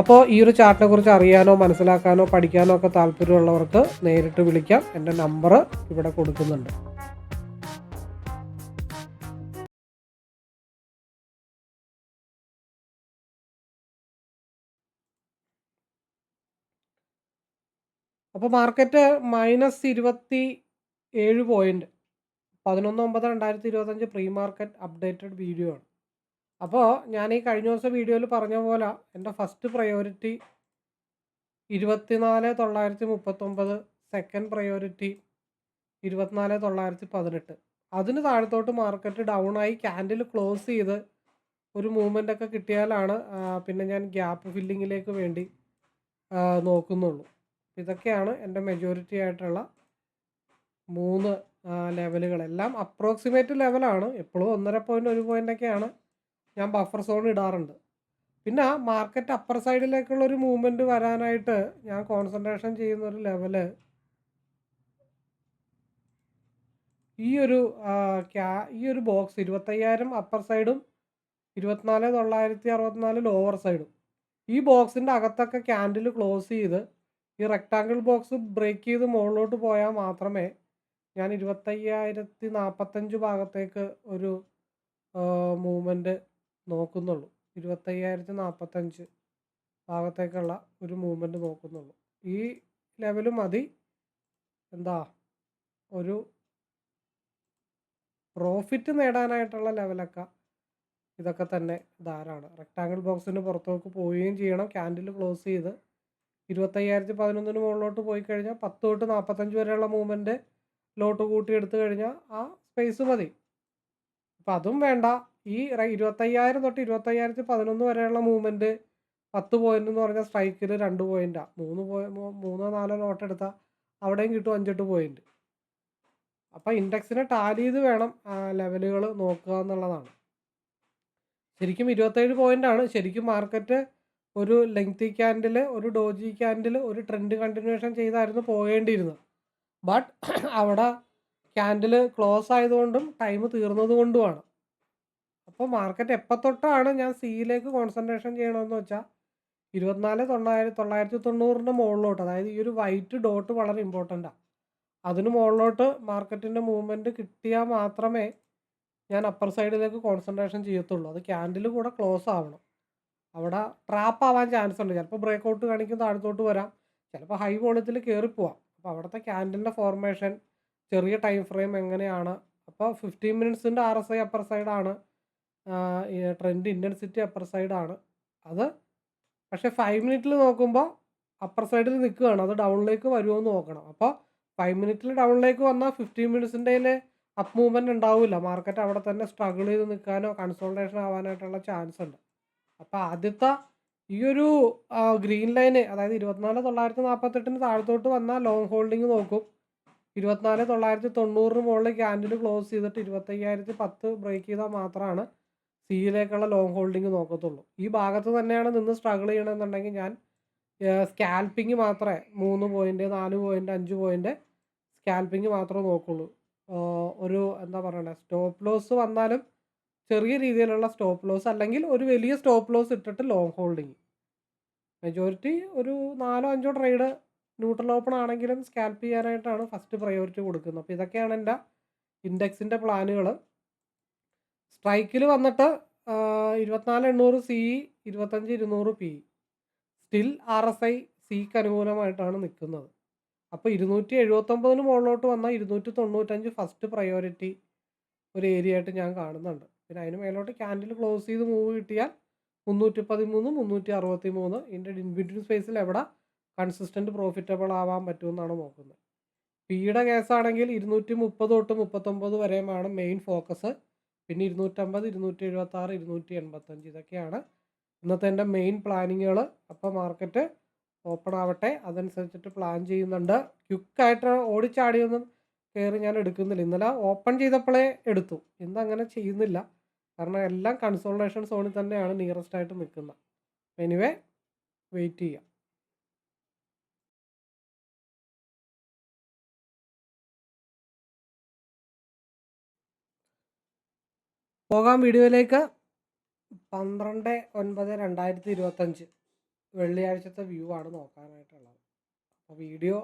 അപ്പോൾ ഈ ഒരു ചാർട്ടിനെ കുറിച്ച് അറിയാനോ മനസ്സിലാക്കാനോ പഠിക്കാനോ ഒക്കെ താല്പര്യമുള്ളവർക്ക് നേരിട്ട് വിളിക്കാം. എന്റെ നമ്പർ ഇവിടെ കൊടുക്കുന്നുണ്ട്. അപ്പോൾ മാർക്കറ്റ് മൈനസ് ഇരുപത്തി ഏഴ് പോയിന്റ് പതിനൊന്ന് ഒമ്പത് രണ്ടായിരത്തി ഇരുപത്തഞ്ച് പ്രീ മാർക്കറ്റ് അപ്ഡേറ്റഡ് വീഡിയോ ആണ്. അപ്പോൾ ഞാൻ ഈ കഴിഞ്ഞ ദിവസം വീഡിയോയിൽ പറഞ്ഞ പോലെ എന്റെ ഫസ്റ്റ് പ്രയോറിറ്റി ഇരുപത്തിനാല് തൊള്ളായിരത്തി മുപ്പത്തൊമ്പത് സെക്കൻഡ് പ്രയോറിറ്റി ഇരുപത്തിനാല് തൊള്ളായിരത്തി പതിനെട്ട്. അതിന് താഴത്തോട്ട് മാർക്കറ്റ് ഡൗൺ ആയി ക്യാൻഡിൽ ക്ലോസ് ചെയ്ത് ഒരു മൂവ്മെന്റ് ഒക്കെ കിട്ടിയാലാണ് പിന്നെ ഞാൻ ഗ്യാപ്പ് ഫില്ലിങ്ങിലേക്ക് വേണ്ടി നോക്കുന്നുള്ളൂ. ഇതൊക്കെയാണ് എന്റെ മെജോറിറ്റി ആയിട്ടുള്ള മൂന്ന് ലെവലുകളെല്ലാം അപ്രോക്സിമേറ്റ് ലെവലാണ് എപ്പോഴും ഒന്നര പോയിന്റ് ഒരു പോയിന്റൊക്കെയാണ് ഞാൻ ബഫർ സോൺ ഇടാറുണ്ട്. പിന്നെ മാർക്കറ്റ് അപ്പർ സൈഡിലേക്കുള്ള ഒരു മൂവ്മെന്റ് വരാനായിട്ട് ഞാൻ കോൺസെൻട്രേഷൻ ചെയ്യുന്ന ഒരു ലെവൽ ഈ ഒരു ക്യാ ഈ ഒരു ബോക്സ് ഇരുപത്തയ്യായിരം അപ്പർ സൈഡും ഇരുപത്തിനാല് തൊള്ളായിരത്തി അറുപത്തിനാല് ലോവർ സൈഡും ഈ ബോക്സിന്റെ അകത്തൊക്കെ ക്യാൻഡിൽ ക്ലോസ് ചെയ്ത് ഈ റെക്ടാങ്കിൾ ബോക്സ് ബ്രേക്ക് ചെയ്ത് മുകളിലോട്ട് പോയാൽ മാത്രമേ ഞാൻ ഇരുപത്തയ്യായിരത്തി നാൽപ്പത്തഞ്ച് ഭാഗത്തേക്ക് ഒരു മൂവ്മെന്റ് നോക്കുന്നുള്ളൂ. ഇരുപത്തയ്യായിരത്തി നാൽപ്പത്തഞ്ച് ഭാഗത്തേക്കുള്ള ഒരു മൂവ്മെന്റ് നോക്കുന്നുള്ളൂ. ഈ ലെവൽ മതി. എന്താ? ഒരു പ്രോഫിറ്റ് നേടാനായിട്ടുള്ള ലെവലൊക്കെ ഇതൊക്കെ തന്നെ ധാരാണ് റെക്ടാങ്കിൾ ബോക്സിന് പുറത്തേക്ക് പോവുകയും ചെയ്യണം. ക്യാൻഡിൽ ക്ലോസ് ചെയ്ത് ഇരുപത്തയ്യായിരത്തി പതിനൊന്നിന് മുകളിലോട്ട് പോയി കഴിഞ്ഞാൽ പത്ത് തൊട്ട് നാൽപ്പത്തഞ്ച് വരെയുള്ള മൂവ്മെന്റ് ലോട്ട് കൂട്ടി എടുത്തു കഴിഞ്ഞാൽ ആ സ്പേസ് മതി. അപ്പം അതും വേണ്ട. ഈ ഇരുപത്തയ്യായിരം തൊട്ട് ഇരുപത്തയ്യായിരത്തി പതിനൊന്ന് വരെയുള്ള മൂവ്മെന്റ് പത്ത് പോയിന്റ് എന്ന് പറഞ്ഞാൽ സ്ട്രൈക്കിൽ രണ്ട് പോയിന്റാണ് മൂന്ന് പോയി മൂന്നോ നാലോ ലോട്ട് എടുത്താൽ അവിടെയും കിട്ടും അഞ്ചെട്ട് പോയിന്റ് അപ്പോൾ ഇൻഡെക്സിനെ ടാലി ചെയ്ത് വേണം ലെവലുകൾ നോക്കുക എന്നുള്ളതാണ്. ശരിക്കും ഇരുപത്തേഴ് പോയിന്റ് ആണ്. ശരിക്കും മാർക്കറ്റ് ഒരു ലെങ്തി ക്യാൻഡിൽ ഒരു ഡോജി ക്യാൻഡിൽ ഒരു ട്രെൻഡ് കണ്ടിന്യൂഷൻ ചെയ്തായിരുന്നു പോകേണ്ടിയിരുന്നത്. ബട്ട് അവിടെ ക്യാൻഡിൽ ക്ലോസ് ആയതുകൊണ്ടും ടൈം തീർന്നത് കൊണ്ടുമാണ് അപ്പോൾ മാർക്കറ്റ് എപ്പോൾ തൊട്ടാണ് ഞാൻ സിയിലേക്ക് കോൺസെൻട്രേഷൻ ചെയ്യണമെന്ന് വെച്ചാൽ ഇരുപത്തിനാല് തൊള്ളായിരത്തി തൊള്ളായിരത്തി തൊണ്ണൂറിന്റെ മുകളിലോട്ട് അതായത് ഈ ഒരു വൈറ്റ് ഡോട്ട് വളരെ ഇമ്പോർട്ടന്റാണ് അതിന് മുകളിലോട്ട് മാർക്കറ്റിന്റെ മൂവ്മെന്റ് കിട്ടിയാൽ മാത്രമേ ഞാൻ അപ്പർ സൈഡിലേക്ക് കോൺസെൻട്രേഷൻ ചെയ്യത്തുള്ളൂ. അത് ക്യാൻഡിൽ കൂടെ ക്ലോസ് ആവണം. അവിടെ ട്രാപ്പ് ആവാൻ ചാൻസ് ഉണ്ട്. ചിലപ്പോൾ ബ്രേക്ക് ഔട്ട് കാണിക്കും താഴത്തോട്ട് വരാം. ചിലപ്പോൾ ഹൈ വോളിയത്തിൽ കയറി പോവാം. അപ്പോൾ അവിടുത്തെ ക്യാൻഡിലിന്റെ ഫോർമേഷൻ ചെറിയ ടൈം ഫ്രെയിം എങ്ങനെയാണ്? അപ്പോൾ ഫിഫ്റ്റീൻ മിനിറ്റ്സിന്റെ ആർ എസ് ഐ അപ്പർ സൈഡാണ് ട്രെൻഡ് ഇന്റൻസിറ്റി അപ്പർ സൈഡാണ്. അത് പക്ഷേ ഫൈവ് മിനിറ്റിൽ നോക്കുമ്പോൾ അപ്പർ സൈഡിൽ നിൽക്കുകയാണ്. അത് ഡൗണിലേക്ക് വരുമോ എന്ന് നോക്കണം. അപ്പോൾ ഫൈവ് മിനിറ്റിൽ ഡൗണിലേക്ക് വന്നാൽ ഫിഫ്റ്റീൻ മിനിറ്റ്സിന്റെ അപ്പ് മൂവ്മെന്റ് ഉണ്ടാവില്ല. മാർക്കറ്റ് അവിടെ തന്നെ സ്ട്രഗിൾ ചെയ്ത് നിൽക്കാനോ കൺസോൾട്ടേഷൻ ആവാനായിട്ടുള്ള ചാൻസ് ഉണ്ട്. അപ്പോൾ ആദ്യത്തെ ഈ ഒരു ഗ്രീൻ ലൈന് അതായത് ഇരുപത്തിനാല് തൊള്ളായിരത്തി നാൽപ്പത്തെട്ടിന് താഴത്തോട്ട് വന്നാൽ ലോങ് ഹോൾഡിംഗ് നോക്കും. ഇരുപത്തിനാല് തൊള്ളായിരത്തി തൊണ്ണൂറിന് മുകളിൽ ക്യാൻഡിൽ ക്ലോസ് ചെയ്തിട്ട് ഇരുപത്തയ്യായിരത്തി പത്ത് ബ്രേക്ക് ചെയ്താൽ മാത്രമാണ് സിയിലേക്കുള്ള ലോങ് ഹോൾഡിംഗ് നോക്കത്തുള്ളൂ. ഈ ഭാഗത്ത് തന്നെയാണ് നിന്ന് സ്ട്രഗിൾ ചെയ്യണമെന്നുണ്ടെങ്കിൽ ഞാൻ സ്കാൽപ്പിംഗ് മാത്രമേ മൂന്ന് പോയിന്റ് നാല് പോയിന്റ് അഞ്ച് പോയിന്റ് സ്കാൽപ്പിങ് മാത്രമേ നോക്കുള്ളൂ. ഒരു എന്താ പറയണേ സ്റ്റോപ്പ് ലോസ് വന്നാലും ചെറിയ രീതിയിലുള്ള സ്റ്റോപ്പ് ലോസ് അല്ലെങ്കിൽ ഒരു വലിയ സ്റ്റോപ്പ് ലോസ് ഇട്ടിട്ട് ലോങ് ഹോൾഡിങ് മെജോറിറ്റി ഒരു നാലോ അഞ്ചോ ട്രേഡ് ന്യൂട്രൽ ഓപ്പൺ ആണെങ്കിലും സ്കാൽപ്പ് ചെയ്യാനായിട്ടാണ് ഫസ്റ്റ് പ്രയോറിറ്റി കൊടുക്കുന്നത്. അപ്പോൾ ഇതൊക്കെയാണ് എന്റെ ഇൻഡെക്സിന്റെ പ്ലാനുകൾ സ്ട്രൈക്കിൽ വന്നിട്ട് ഇരുപത്തിനാല് എണ്ണൂറ് സി ഇരുപത്തഞ്ച് ഇരുന്നൂറ് P. Still R S I സിക്ക് അനുകൂലമായിട്ടാണ് നിൽക്കുന്നത്. അപ്പോൾ ഇരുന്നൂറ്റി എഴുപത്തൊമ്പതിന് മുകളിലോട്ട് വന്നാൽ ഇരുന്നൂറ്റി തൊണ്ണൂറ്റഞ്ച് ഫസ്റ്റ് പ്രയോറിറ്റി ഒരു ഏരിയ ആയിട്ട് ഞാൻ കാണുന്നുണ്ട്. പിന്നെ അതിന് മേലോട്ട് ക്യാൻഡിൽ ക്ലോസ് ചെയ്ത് മൂവ് കിട്ടിയാൽ മുന്നൂറ്റി പതിമൂന്ന് മുന്നൂറ്റി അറുപത്തി മൂന്ന് ഇതിന്റെ ഇൻബിറ്റ്വീൻ സ്പേസിൽ എവിടെ കൺസിസ്റ്റന്റ് പ്രോഫിറ്റബിൾ ആവാൻ പറ്റുമെന്നാണ് നോക്കുന്നത്. പിയുടെ കേസാണെങ്കിൽ ഇരുന്നൂറ്റി മുപ്പത് തൊട്ട് മുപ്പത്തൊമ്പത് വരെയുമാണ് മെയിൻ ഫോക്കസ്. പിന്നെ ഇരുന്നൂറ്റമ്പത് ഇരുന്നൂറ്റി എഴുപത്തി ആറ് ഇരുന്നൂറ്റി എൺപത്തഞ്ച് ഇതൊക്കെയാണ് ഇന്നത്തെ എന്റെ മെയിൻ പ്ലാനിങ്ങുകൾ അപ്പോൾ മാർക്കറ്റ് ഓപ്പൺ ആവട്ടെ. അതനുസരിച്ചിട്ട് പ്ലാൻ ചെയ്യുന്നുണ്ട്. ക്വിക്കായിട്ട് ഓടിച്ചാടിയൊന്നും കയറി ഞാൻ എടുക്കുന്നില്ല. ഇന്നലെ ഓപ്പൺ ചെയ്തപ്പോഴേ എടുത്തു. ഇന്ന് അങ്ങനെ ചെയ്യുന്നില്ല. കാരണം എല്ലാം കൺസോൾട്ടേഷൻ സോണിൽ തന്നെയാണ് നിയറസ്റ്റ് ആയിട്ട് നിൽക്കുന്നത്. എനിവേ വെയിറ്റ് ചെയ്യാം. പോകാം വീഡിയോയിലേക്ക്. പന്ത്രണ്ട് ഒൻപത് രണ്ടായിരത്തി ഇരുപത്തഞ്ച്. വെള്ളിയാഴ്ചത്തെ വ്യൂ ആണ് നോക്കാനായിട്ടുള്ളത്. അപ്പോൾ വീഡിയോ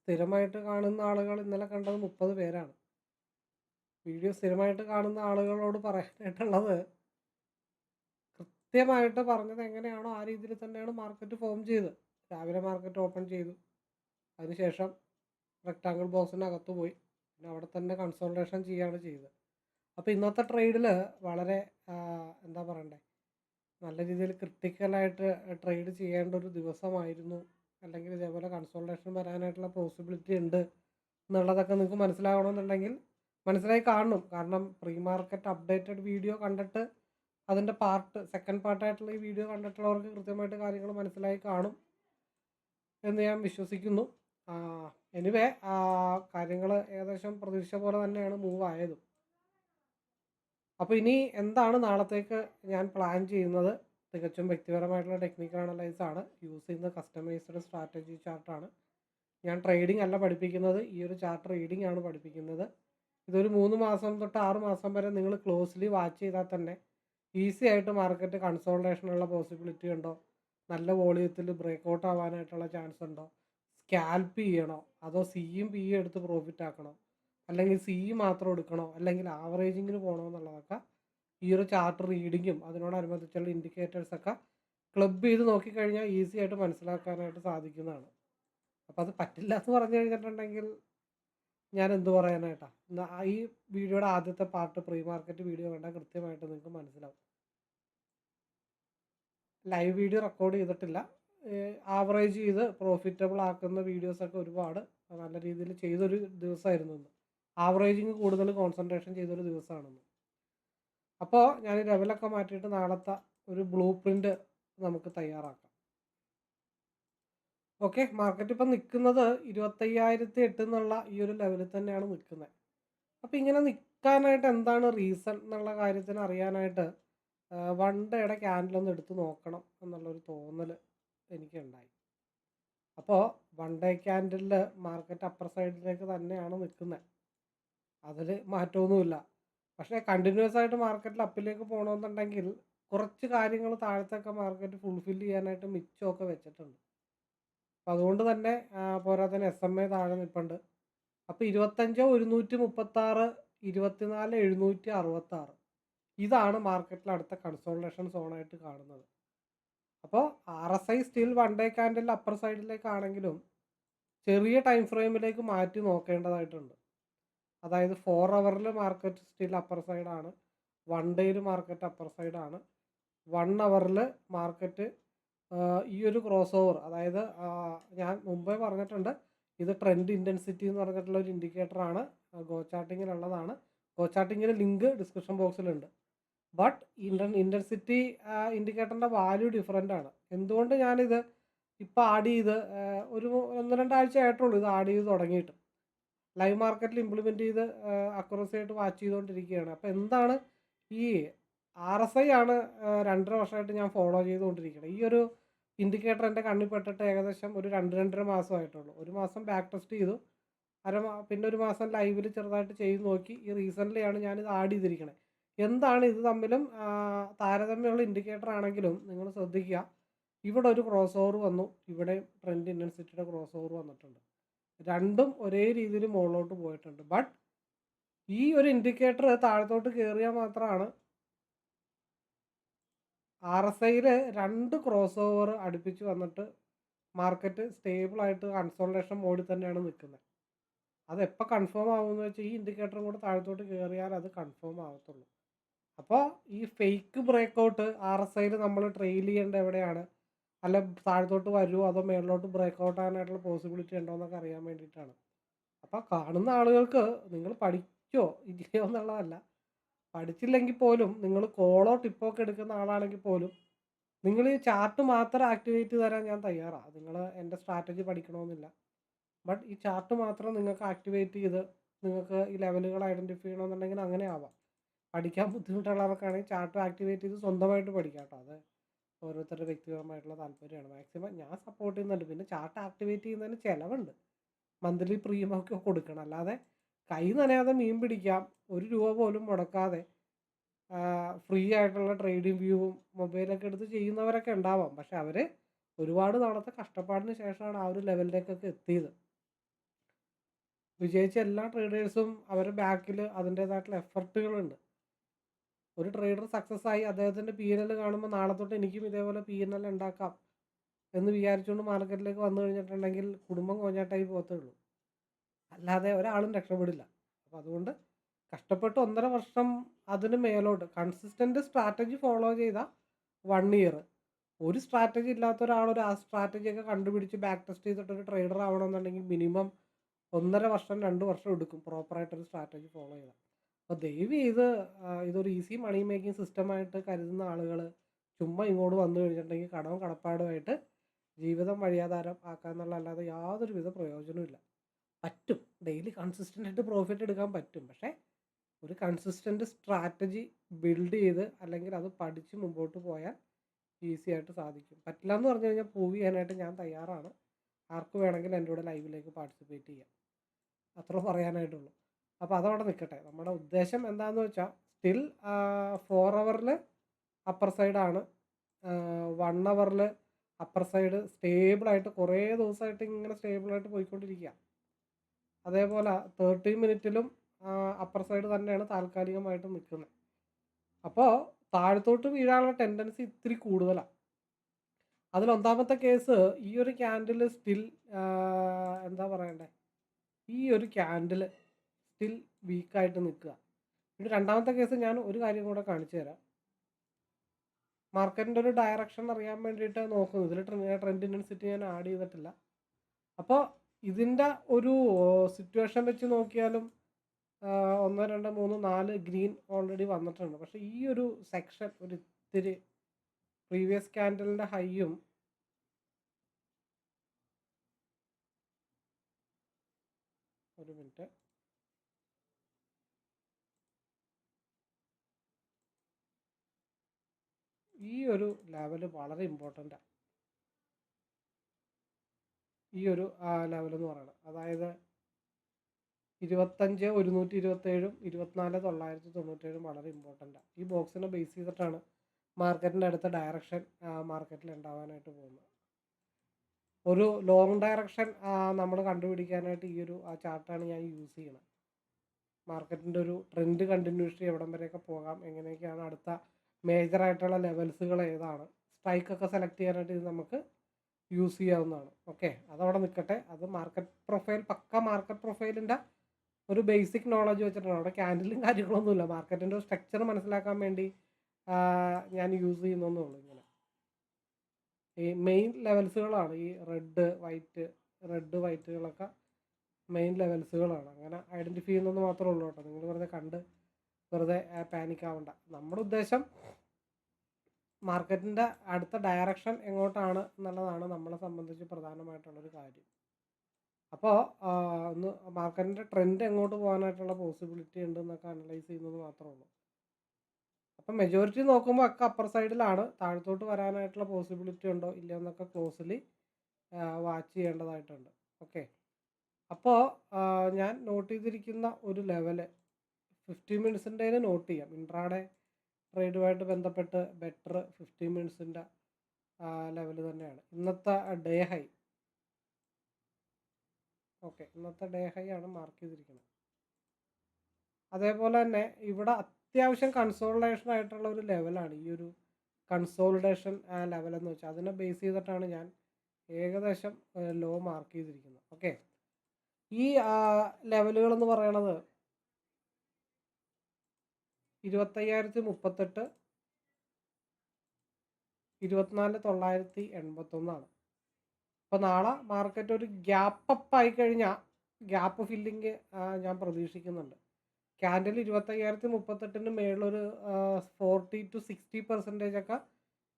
സ്ഥിരമായിട്ട് കാണുന്ന ആളുകൾ ഇന്നലെ കണ്ടത് മുപ്പത് പേരാണ്. വീഡിയോ സ്ഥിരമായിട്ട് കാണുന്ന ആളുകളോട് പറയാനായിട്ടുള്ളത് കൃത്യമായിട്ട് പറഞ്ഞത് എങ്ങനെയാണോ ആ രീതിയിൽ തന്നെയാണ് മാർക്കറ്റ് ഫോം ചെയ്ത് രാവിലെ മാർക്കറ്റ് ഓപ്പൺ ചെയ്തു. അതിനുശേഷം റെക്റ്റാങ്കിൾ ബോക്സിനകത്ത് പോയി. പിന്നെ അവിടെ തന്നെ കൺസോൾട്ടേഷൻ ചെയ്യുകയാണ് ചെയ്തത്. അപ്പോൾ ഇന്നത്തെ ട്രേഡിൽ വളരെ എന്താ പറയണ്ടേ? നല്ല രീതിയിൽ ക്രിട്ടിക്കലായിട്ട് ട്രേഡ് ചെയ്യേണ്ട ഒരു ദിവസമായിരുന്നു. അല്ലെങ്കിൽ ഇതേപോലെ കൺസോൾട്ടേഷൻ വരാനായിട്ടുള്ള പോസിബിലിറ്റി ഉണ്ട് എന്നുള്ളതൊക്കെ നിങ്ങൾക്ക് മനസ്സിലാകണമെന്നുണ്ടെങ്കിൽ മനസ്സിലായി കാണണം. കാരണം പ്രീ മാർക്കറ്റ് അപ്ഡേറ്റഡ് വീഡിയോ കണ്ടിട്ട് അതിന്റെ പാർട്ട് സെക്കൻഡ് പാർട്ടായിട്ടുള്ള ഈ വീഡിയോ കണ്ടിട്ടുള്ളവർക്ക് കൃത്യമായിട്ട് കാര്യങ്ങൾ മനസ്സിലായി കാണും എന്ന് ഞാൻ വിശ്വസിക്കുന്നു. എനിവേ കാര്യങ്ങൾ ഏകദേശം പ്രതീക്ഷ പോലെ തന്നെയാണ് മൂവ് ആയതും. അപ്പോൾ ഇനി എന്താണ് നാളത്തേക്ക് ഞാൻ പ്ലാൻ ചെയ്യുന്നത്? തികച്ചും വ്യക്തിപരമായിട്ടുള്ള ടെക്നിക്കൽ അനലൈസ് ആണ്. യൂസ് ചെയ്യുന്ന കസ്റ്റമൈസ്ഡ് സ്ട്രാറ്റജി ചാർട്ടാണ് ഞാൻ ട്രേഡിംഗ് അല്ല പഠിപ്പിക്കുന്നത്. ഈ ഒരു ചാർട്ട് റീഡിംഗ് ആണ് പഠിപ്പിക്കുന്നത്. ഇതൊരു മൂന്ന് മാസം തൊട്ട് ആറ് മാസം വരെ നിങ്ങൾ ക്ലോസ്ലി വാച്ച് ചെയ്താൽ തന്നെ ഈസി ആയിട്ട് മാർക്കറ്റ് കൺസോൾട്ടേഷനുള്ള പോസിബിലിറ്റി ഉണ്ടോ? നല്ല വോളിയത്തിൽ ബ്രേക്ക് ഔട്ട് ആവാനായിട്ടുള്ള ചാൻസ് ഉണ്ടോ? സ്കാൽപ്പ് ചെയ്യണോ? അതോ സിയും പിയും എടുത്ത് പ്രോഫിറ്റ് ആക്കണോ? അല്ലെങ്കിൽ സി മാത്രം എടുക്കണോ? അല്ലെങ്കിൽ ആവറേജിങ്ങിന് പോകണോ എന്നുള്ളതൊക്കെ ഈ ഒരു ചാർട്ട് റീഡിങ്ങും അതിനോടനുബന്ധിച്ചുള്ള ഇൻഡിക്കേറ്റേഴ്സൊക്കെ ക്ലബ് ചെയ്ത് നോക്കിക്കഴിഞ്ഞാൽ ഈസി ആയിട്ട് മനസ്സിലാക്കാനായിട്ട് സാധിക്കുന്നതാണ്. അപ്പോൾ അത് പറ്റില്ല എന്ന് പറഞ്ഞു കഴിഞ്ഞിട്ടുണ്ടെങ്കിൽ ഞാൻ എന്ത് പറയാനായിട്ടാ? ഈ വീഡിയോയുടെ ആദ്യത്തെ പാർട്ട് പ്രീ മാർക്കറ്റ് വീഡിയോ കണ്ടാൽ കൃത്യമായിട്ട് നിങ്ങൾക്ക് മനസ്സിലാവും. ലൈവ് വീഡിയോ റെക്കോർഡ് ചെയ്തിട്ടില്ല. ആവറേജ് ചെയ്ത് പ്രോഫിറ്റബിൾ ആക്കുന്ന വീഡിയോസൊക്കെ ഒരുപാട്. നല്ല രീതിയിൽ ചെയ്തൊരു ദിവസമായിരുന്നു ആവറേജിങ് കൂടുതൽ കോൺസെൻട്രേഷൻ ചെയ്തൊരു ദിവസമാണെന്ന്. അപ്പോൾ ഞാൻ ലെവലൊക്കെ മാറ്റിയിട്ട് നാളത്തെ ഒരു ബ്ലൂ പ്രിന്റ് നമുക്ക് തയ്യാറാക്കാം. ഓക്കെ മാർക്കറ്റ് ഇപ്പം നിൽക്കുന്നത് ഇരുപത്തയ്യായിരത്തി എട്ട് എന്നുള്ള ഈ ഒരു ലെവലിൽ തന്നെയാണ് നിൽക്കുന്നത്. അപ്പോൾ ഇങ്ങനെ നിൽക്കാനായിട്ട് എന്താണ് റീസൺ എന്നുള്ള കാര്യത്തിന് അറിയാനായിട്ട് വൺ ഡേയുടെ ക്യാൻഡിലൊന്ന് എടുത്ത് നോക്കണം എന്നുള്ളൊരു തോന്നൽ എനിക്കുണ്ടായി. അപ്പോൾ വൺ ഡേ ക്യാൻഡിലിൽ മാർക്കറ്റ് അപ്പർ സൈഡിലേക്ക് തന്നെയാണ് നിൽക്കുന്നത്. അതിൽ മാറ്റമൊന്നുമില്ല. പക്ഷേ കണ്ടിന്യൂസ് ആയിട്ട് മാർക്കറ്റിൽ അപ്പിലേക്ക് പോകണമെന്നുണ്ടെങ്കിൽ കുറച്ച് കാര്യങ്ങൾ താഴത്തൊക്കെ മാർക്കറ്റ് ഫുൾഫിൽ ചെയ്യാനായിട്ട് മിച്ചമൊക്കെ വെച്ചിട്ടുണ്ട്. അപ്പോൾ അതുകൊണ്ട് തന്നെ പോരാത്തന്നെ എസ് എം എ താഴെ നിൽപ്പുണ്ട് അപ്പോൾ ഇരുപത്തഞ്ച് ഒരുന്നൂറ്റി മുപ്പത്താറ് ഇരുപത്തിനാല് എഴുന്നൂറ്റി അറുപത്താറ് ഇതാണ് മാർക്കറ്റിൽ അടുത്ത കൺസോൾട്ടേഷൻ സോണായിട്ട് കാണുന്നത്. അപ്പോൾ R S I still one day candle upper സൈഡിലേക്കാണെങ്കിലും ചെറിയ ടൈം ഫ്രെയിമിലേക്ക് മാറ്റി നോക്കേണ്ടതായിട്ടുണ്ട്. അതായത് ഫോർ അവറിൽ മാർക്കറ്റ് സ്റ്റിൽ അപ്പർ സൈഡാണ് വൺ ഡേയിൽ മാർക്കറ്റ് അപ്പർ സൈഡാണ് വൺ അവറിൽ മാർക്കറ്റ് ഈ ഒരു ക്രോസ് ഓവർ അതായത് ഞാൻ മുമ്പേ പറഞ്ഞിട്ടുണ്ട് ഇത് ട്രെൻഡ് ഇന്റൻസിറ്റി എന്ന് പറഞ്ഞിട്ടുള്ള ഒരു ഇൻഡിക്കേറ്ററാണ് ഗോ ചാർട്ടിങ്ങിലുള്ളതാണ് ഗോ ചാർട്ടിങ്ങിന്റെ ലിങ്ക് ഡിസ്ക്രിപ്ഷൻ ബോക്സിലുണ്ട് ബട്ട് ഇന്റൻ ഇന്റൻസിറ്റി ഇൻഡിക്കേറ്ററിന്റെ വാല്യൂ ഡിഫറെന്റ് ആണ്. എന്തുകൊണ്ട് ഞാനിത് ഇപ്പോൾ ആഡ് ചെയ്ത് ഒരു ഒന്ന് രണ്ടാഴ്ച ആയിട്ടുള്ളൂ ഇത് ആഡ് ചെയ്ത് തുടങ്ങിയിട്ട്. ലൈവ് മാർക്കറ്റിൽ ഇംപ്ലിമെന്റ് ചെയ്ത് അക്യുറസി ആയിട്ട് വാച്ച് ചെയ്തുകൊണ്ടിരിക്കുകയാണ്. അപ്പോൾ എന്താണ് ഈ ആർ എസ് ഐ ആണ് രണ്ടര വർഷമായിട്ട് ഞാൻ ഫോളോ ചെയ്തുകൊണ്ടിരിക്കുന്നത്. ഈ ഒരു ഇൻഡിക്കേറ്റർ എന്റെ കണ്ണിൽ പെട്ടിട്ട് ഏകദേശം ഒരു രണ്ട് രണ്ടര മാസമായിട്ടുള്ളൂ ഒരു മാസം ബാക്ക് ടെസ്റ്റ് ചെയ്തു. അര പിന്നെ ഒരു മാസം ലൈവിൽ ചെറുതായിട്ട് ചെയ്തു നോക്കി. ഈ റീസെന്റ്ലിയാണ് ഞാനിത് ആഡ് ചെയ്തിരിക്കുന്നത് എന്താണ് ഇത് തമ്മിലും താരതമ്യമുള്ള ഇൻഡിക്കേറ്റർ ആണെങ്കിലും നിങ്ങൾ ശ്രദ്ധിക്കുക. ഇവിടെ ഒരു ക്രോസ് ഓവർ വന്നു. ഇവിടെ ട്രെൻഡ് ഇന്റൻസിറ്റിയുടെ ക്രോസ് ഓവർ വന്നിട്ടുണ്ട്. രണ്ടും ഒരേ രീതിയിൽ മുകളിലോട്ട് പോയിട്ടുണ്ട്. ബട്ട് ഈ ഒരു ഇൻഡിക്കേറ്റർ താഴത്തോട്ട് കയറിയാൽ മാത്രമാണ് ആർ എസ് ഐയിൽ രണ്ട് ക്രോസ് ഓവർ അടുപ്പിച്ച് വന്നിട്ട് മാർക്കറ്റ് സ്റ്റേബിളായിട്ട് കൺസോൾട്ടേഷൻ മോഡിൽ തന്നെയാണ് നിൽക്കുന്നത്. അതെപ്പോൾ കൺഫേം ആവുമെന്ന് വെച്ചാൽ ഈ ഇൻഡിക്കേറ്ററും കൂടെ താഴത്തോട്ട് കയറിയാൽ അത് കൺഫേം ആവത്തുള്ളൂ. അപ്പോൾ ഈ ഫേക്ക് ബ്രേക്കൗട്ട് ആർ എസ് ഐയിൽ നമ്മൾ ട്രെയിൽ ചെയ്യേണ്ട എവിടെയാണ്? അല്ല താഴത്തോട്ട് വരുമോ അതോ മേളിലോട്ട് ബ്രേക്ക് ഔട്ട് ആകാനായിട്ടുള്ള പോസിബിലിറ്റി ഉണ്ടോ എന്നൊക്കെ അറിയാൻ വേണ്ടിയിട്ടാണ്. അപ്പോൾ കാണുന്ന ആളുകൾക്ക് നിങ്ങൾ പഠിക്കോ? ഇല്ലയോ എന്നുള്ളതല്ല. പഠിച്ചില്ലെങ്കിൽ പോലും നിങ്ങൾ കോളോ ടിപ്പോ ഒക്കെ എടുക്കുന്ന ആളാണെങ്കിൽ പോലും നിങ്ങൾ ഈ ചാർട്ട് മാത്രം ആക്ടിവേറ്റ് തരാൻ ഞാൻ തയ്യാറാണ് നിങ്ങൾ എന്റെ സ്ട്രാറ്റജി പഠിക്കണമെന്നില്ല. ബട്ട് ഈ ചാർട്ട് മാത്രം നിങ്ങൾക്ക് ആക്ടിവേറ്റ് ചെയ്ത് നിങ്ങൾക്ക് ഈ ലെവലുകൾ ഐഡന്റിഫൈ ചെയ്യണമെന്നുണ്ടെങ്കിൽ അങ്ങനെ ആവാം. പഠിക്കാൻ ബുദ്ധിമുട്ടുള്ളവർക്കാണെങ്കിൽ ചാർട്ട് ആക്ടിവേറ്റ് ചെയ്ത് സ്വന്തമായിട്ട് പഠിക്കാം കേട്ടോ. അത് ഓരോരുത്തരുടെ വ്യക്തിപരമായിട്ടുള്ള താല്പര്യമാണ്. മാക്സിമം ഞാൻ സപ്പോർട്ട് ചെയ്യുന്നുണ്ട്. പിന്നെ ചാർട്ട് ആക്ടിവേറ്റ് ചെയ്യുന്നതിന് ചിലവുണ്ട്. മന്ത്ലി പ്രീമിയം ഒക്കെ കൊടുക്കണം. അല്ലാതെ കൈ നനയാതെ മീൻ പിടിക്കാം ഒരു രൂപ പോലും മുടക്കാതെ ഫ്രീ ആയിട്ടുള്ള ട്രേഡിംഗ് വ്യൂവും മൊബൈലൊക്കെ എടുത്ത് ചെയ്യുന്നവരൊക്കെ ഉണ്ടാവാം. പക്ഷെ അവർ ഒരുപാട് നാളത്തെ കഷ്ടപ്പാടിന് ശേഷമാണ് ആ ഒരു ലെവലിലേക്കൊക്കെ എത്തിയത്. വിജയിച്ച എല്ലാ ട്രേഡേഴ്സും അവരുടെ ബാക്കിൽ അതിന്റേതായിട്ടുള്ള എഫർട്ടുകളുണ്ട് ഒരു ട്രേഡർ സക്സസ് ആയി അദ്ദേഹത്തിന്റെ പി എൻ എൽ കാണുമ്പോൾ നാളെ തൊട്ട് എനിക്കും ഇതേപോലെ പി എൻ എൽ ഉണ്ടാക്കാം എന്ന് വിചാരിച്ചുകൊണ്ട് മാർക്കറ്റിലേക്ക് വന്നു കഴിഞ്ഞിട്ടുണ്ടെങ്കിൽ കുടുംബം കോഞ്ഞാട്ടായി പോകത്തേ ഉള്ളൂ അല്ലാതെ ഒരാളും രക്ഷപ്പെടില്ല. അപ്പോൾ അതുകൊണ്ട് കഷ്ടപ്പെട്ട് ഒന്നര വർഷം അതിന് മേലോട്ട് കൺസിസ്റ്റന്റ് സ്ട്രാറ്റജി ഫോളോ ചെയ്ത വൺ ഇയർ ഒരു സ്ട്രാറ്റജി ഇല്ലാത്ത ഒരാൾ ഒരു ആ സ്ട്രാറ്റജിയൊക്കെ കണ്ടുപിടിച്ച് ബാക്ക് ടെസ്റ്റ് ചെയ്തിട്ട് ഒരു ട്രേഡർ ആവണമെന്നുണ്ടെങ്കിൽ മിനിമം ഒന്നര വർഷം രണ്ട് വർഷം എടുക്കും. പ്രോപ്പറായിട്ടൊരു സ്ട്രാറ്റജി ഫോളോ ചെയ്താൽ. അപ്പോൾ ദയവ് ചെയ്ത് ഇതൊരു ഈസി മണി മേക്കിംഗ് സിസ്റ്റമായിട്ട് കരുതുന്ന ആളുകൾ ചുമ്മാ ഇങ്ങോട്ട് വന്നു കഴിഞ്ഞിട്ടുണ്ടെങ്കിൽ കടവും കടപ്പാടുമായിട്ട് ജീവിതം വഴിയാധാരം ആക്കാന്നുള്ളതല്ലാതെ യാതൊരു വിധ പ്രയോജനമില്ല പറ്റും. ഡെയിലി കൺസിസ്റ്റന്റ് ആയിട്ട് പ്രോഫിറ്റ് എടുക്കാൻ പറ്റും. പക്ഷേ ഒരു കൺസിസ്റ്റന്റ് സ്ട്രാറ്റജി ബിൽഡ് ചെയ്ത് അല്ലെങ്കിൽ അത് പഠിച്ച് മുമ്പോട്ട് പോയാൽ ഈസി ആയിട്ട് സാധിക്കും. പറ്റില്ല എന്ന് പറഞ്ഞു കഴിഞ്ഞാൽ പ്രൂവ് ചെയ്യാനായിട്ട് ഞാൻ തയ്യാറാണ്. ആർക്ക് വേണമെങ്കിലും എന്റെ കൂടെ ലൈവിലേക്ക് പാർട്ടിസിപ്പേറ്റ് ചെയ്യാം. അത്ര പറയാനായിട്ടുള്ളൂ. അപ്പോൾ അതവിടെ നിൽക്കട്ടെ നമ്മുടെ ഉദ്ദേശം എന്താണെന്ന് വെച്ചാൽ സ്റ്റിൽ ഫോർ അവറിൽ അപ്പർ സൈഡാണ് വൺ അവറിൽ അപ്പർ സൈഡ് സ്റ്റേബിളായിട്ട് കുറേ ദിവസമായിട്ട് ഇങ്ങനെ സ്റ്റേബിളായിട്ട് പോയിക്കൊണ്ടിരിക്കുക അതേപോലെ തേർട്ടി മിനിറ്റിലും അപ്പർ സൈഡ് തന്നെയാണ് താൽക്കാലികമായിട്ട് നിൽക്കുന്നത് അപ്പോൾ താഴത്തോട്ട് വീഴാനുള്ള ടെൻഡൻസി ഇത്തിരി കൂടുതലാണ് അതിൽ ഒന്നാമത്തെ കേസ് ഈ ഒരു ക്യാൻഡിൽ സ്റ്റിൽ എന്താ പറയണ്ടേ? ഈ ഒരു ക്യാൻഡിൽ സ്റ്റിൽ വീക്കായിട്ട് നിൽക്കുക. പിന്നെ രണ്ടാമത്തെ കേസ് ഞാൻ ഒരു കാര്യം കൂടെ കാണിച്ചു തരാം. മാർക്കറ്റിന്റെ ഒരു ഡയറക്ഷൻ അറിയാൻ വേണ്ടിയിട്ട് നോക്കുന്നു. ഇതിൽ ട്രെൻഡ് ഇൻഡൻസിറ്റി ഞാൻ ആഡ് ചെയ്തിട്ടില്ല. അപ്പോൾ ഇതിന്റെ ഒരു സിറ്റുവേഷൻ വെച്ച് നോക്കിയാലും ഒന്ന് രണ്ട് മൂന്ന് നാല് ഗ്രീൻ ഓൾറെഡി വന്നിട്ടുണ്ട്. പക്ഷേ ഈ ഒരു സെക്ഷൻ ഒരു ഇത്തിരി പ്രീവിയസ് ക്യാൻഡലിന്റെ ഹൈയും ഒരു മിനിറ്റ് ഈ ഒരു ലെവൽ വളരെ ഇമ്പോർട്ടന്റാണ് ഈ ഒരു ലെവൽ എന്ന് പറയുന്നത് അതായത് ഇരുപത്തഞ്ച് ഒരുന്നൂറ്റി ഇരുപത്തേഴും ഇരുപത്തിനാല് തൊള്ളായിരത്തി തൊണ്ണൂറ്റേഴും വളരെ ഇമ്പോർട്ടന്റാണ് ഈ ബോക്സിനെ ബേസ് ചെയ്തിട്ടാണ് മാർക്കറ്റിന്റെ അടുത്ത ഡയറക്ഷൻ മാർക്കറ്റിൽ ഉണ്ടാവാനായിട്ട് പോകുന്നത്. ഒരു ലോങ് ഡയറക്ഷൻ നമ്മൾ കണ്ടുപിടിക്കാനായിട്ട് ഈ ഒരു ചാർട്ടാണ് ഞാൻ യൂസ് ചെയ്യുന്നത് മാർക്കറ്റിന്റെ ഒരു ട്രെൻഡ് കണ്ടിന്യൂഷൻ എവിടം വരെയൊക്കെ പോകാം എങ്ങനെയൊക്കെയാണ് അടുത്ത മേജർ ആയിട്ടുള്ള ലെവൽസുകൾ ഏതാണ്? സ്ട്രൈക്കൊക്കെ സെലക്ട് ചെയ്യാനായിട്ട് ഇത് നമുക്ക് യൂസ് ചെയ്യാവുന്നതാണ്. ഓക്കെ അതവിടെ നിൽക്കട്ടെ. അത് മാർക്കറ്റ് പ്രൊഫൈൽ പക്ക മാർക്കറ്റ് പ്രൊഫൈലിന്റെ ഒരു ബേസിക് നോളജ് വെച്ചിട്ടാണ്. അവിടെ ക്യാൻഡിലും കാര്യങ്ങളൊന്നുമില്ല. മാർക്കറ്റിന്റെ സ്ട്രക്ചർ മനസ്സിലാക്കാൻ വേണ്ടി ഞാൻ യൂസ് ചെയ്യുന്നേ ഉള്ളൂ ഇങ്ങനെ. ഈ മെയിൻ ലെവൽസുകളാണ് ഈ റെഡ് വൈറ്റ് റെഡ് വൈറ്റുകളൊക്കെ മെയിൻ ലെവൽസുകളാണ് അങ്ങനെ ഐഡന്റിഫൈ ചെയ്യുന്നത് മാത്രമേ ഉള്ളൂ കേട്ടോ. നിങ്ങൾ വെറുതെ കണ്ട് വെറുതെ പാനിക് ആവണ്ട. നമ്മുടെ ഉദ്ദേശം മാർക്കറ്റിന്റെ അടുത്ത ഡയറക്ഷൻ എങ്ങോട്ടാണ് എന്നുള്ളതാണ് നമ്മളെ സംബന്ധിച്ച് പ്രധാനമായിട്ടുള്ളൊരു കാര്യം. അപ്പോൾ ഒന്ന് മാർക്കറ്റിന്റെ ട്രെൻഡ് എങ്ങോട്ട് പോകാനായിട്ടുള്ള പോസിബിലിറ്റി ഉണ്ട് എന്നൊക്കെ അനലൈസ് ചെയ്യുന്നത് മാത്രമേ ഉള്ളൂ. അപ്പം മെജോറിറ്റി നോക്കുമ്പോൾ ഒക്കെ അപ്പർ സൈഡിലാണ് താഴത്തോട്ട് വരാനായിട്ടുള്ള പോസിബിലിറ്റി ഉണ്ടോ ഇല്ലയോ എന്നൊക്കെ ക്ലോസ്ലി വാച്ച് ചെയ്യേണ്ടതായിട്ടുണ്ട്. ഓക്കെ അപ്പോൾ ഞാൻ നോട്ട് ചെയ്തിരിക്കുന്ന ഒരു ലെവൽ ഫിഫ്റ്റി മിനിറ്റ്സിന്റെ നോട്ട് ചെയ്യാം. ഇൻട്രാഡേ ട്രേഡുമായിട്ട് ബന്ധപ്പെട്ട് ബെറ്റർ ഫിഫ്റ്റി മിനിറ്റ്സിന്റെ ലെവൽ തന്നെയാണ്. ഇന്നത്തെ ഡേ ഹൈ ഓക്കെ ഇന്നത്തെ ഡേ ഹൈ ആണ് മാർക്ക് ചെയ്തിരിക്കുന്നത്. അതേപോലെ തന്നെ ഇവിടെ അത്യാവശ്യം കൺസോളിഡേഷൻ ആയിട്ടുള്ള ഒരു ലെവലാണ് ഈ ഒരു കൺസോളിഡേഷൻ ലെവൽ എന്ന് വെച്ചാൽ അതിനെ ബേസ് ചെയ്തിട്ടാണ് ഞാൻ ഏകദേശം ലോ മാർക്ക് ചെയ്തിരിക്കുന്നത്. ഓക്കെ ഈ ലെവലുകൾ എന്ന് പറയണത് ഇരുപത്തയ്യായിരത്തി മുപ്പത്തെട്ട് ഇരുപത്തിനാല് തൊള്ളായിരത്തി എൺപത്തൊന്നാണ് അപ്പോൾ നാളെ മാർക്കറ്റ് ഒരു ഗ്യാപ്പ് അപ്പ് ആയി കഴിഞ്ഞാൽ ഗ്യാപ്പ് ഫില്ലിങ് ഞാൻ പ്രതീക്ഷിക്കുന്നുണ്ട്. ക്യാൻഡിൽ ഇരുപത്തയ്യായിരത്തി മുപ്പത്തെട്ടിന് മേളിലൊരു ഫോർട്ടി ടു സിക്സ്റ്റി പെർസെന്റേജ് ഒക്കെ